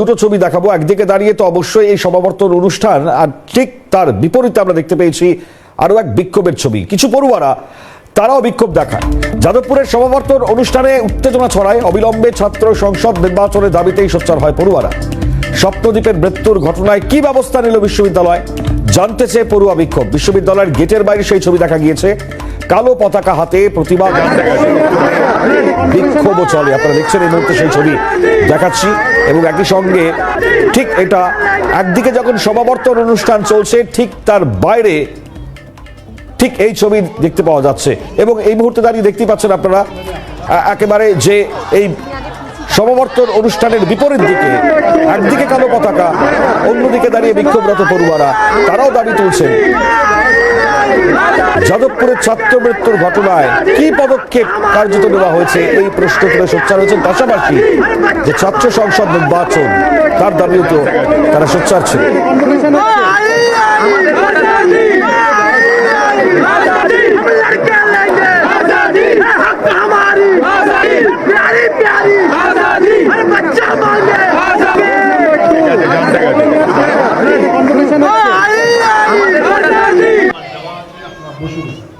দুটো ছবি দেখাবো। একদিকে দাঁড়িয়ে তো অবশ্যই এই সমাবর্তন অনুষ্ঠান, আর ঠিক তার বিপরীতে আমরা দেখতে পেয়েছি আরও এক বিক্ষোভের ছবি। কিছু পড়ুয়ারা, তারাও বিক্ষোভ দেখায়। যাদবপুরের সমাবর্তন অনুষ্ঠানে উত্তেজনা ছড়ায়। অবিলম্বে ছাত্র সংসদ নির্বাচনের দাবিতেই সোচ্চার হয় পড়ুয়ারা। স্বপ্নদ্বীপের মৃত্যুর ঘটনায় কি ব্যবস্থা নিল বিশ্ববিদ্যালয়? জানতে চেয়ে পড়ুয়া বিক্ষোভ। বিশ্ববিদ্যালয়ের গেটের বাইরে সেই ছবি দেখা গিয়েছে। কালো পতাকা হাতে প্রতিবাদ বিক্ষোভ চলে, আপনারা দেখছেন এই মুহূর্তে সেই ছবি দেখাচ্ছি। এবং একই সঙ্গে ঠিক এটা, একদিকে যখন সমাবর্তন অনুষ্ঠান চলছে, ঠিক তার বাইরে ঠিক এই ছবি দেখতে পাওয়া যাচ্ছে। এবং এই মুহূর্তে দাঁড়িয়ে দেখতে পাচ্ছেন আপনারা একেবারে যে এই সমাবর্তন অনুষ্ঠানের বিপরীত দিকে, একদিকে কালো পতাকা, অন্যদিকে দাঁড়িয়ে বিক্ষোভরত পড়ুয়ারা, তারাও দাবি তুলছেন। যাদবপুরের ছাত্র মৃত্যুর ঘটনায় কি পদক্ষেপ কার্যত নেওয়া হয়েছে? এই প্রশ্ন তুলে সোচ্চার হয়েছেন পাশাপাশি যে ছাত্র সংসদ নির্বাচন, তার দাবিও তো তারা সোচ্চার ছিল। बच्चा 募集です。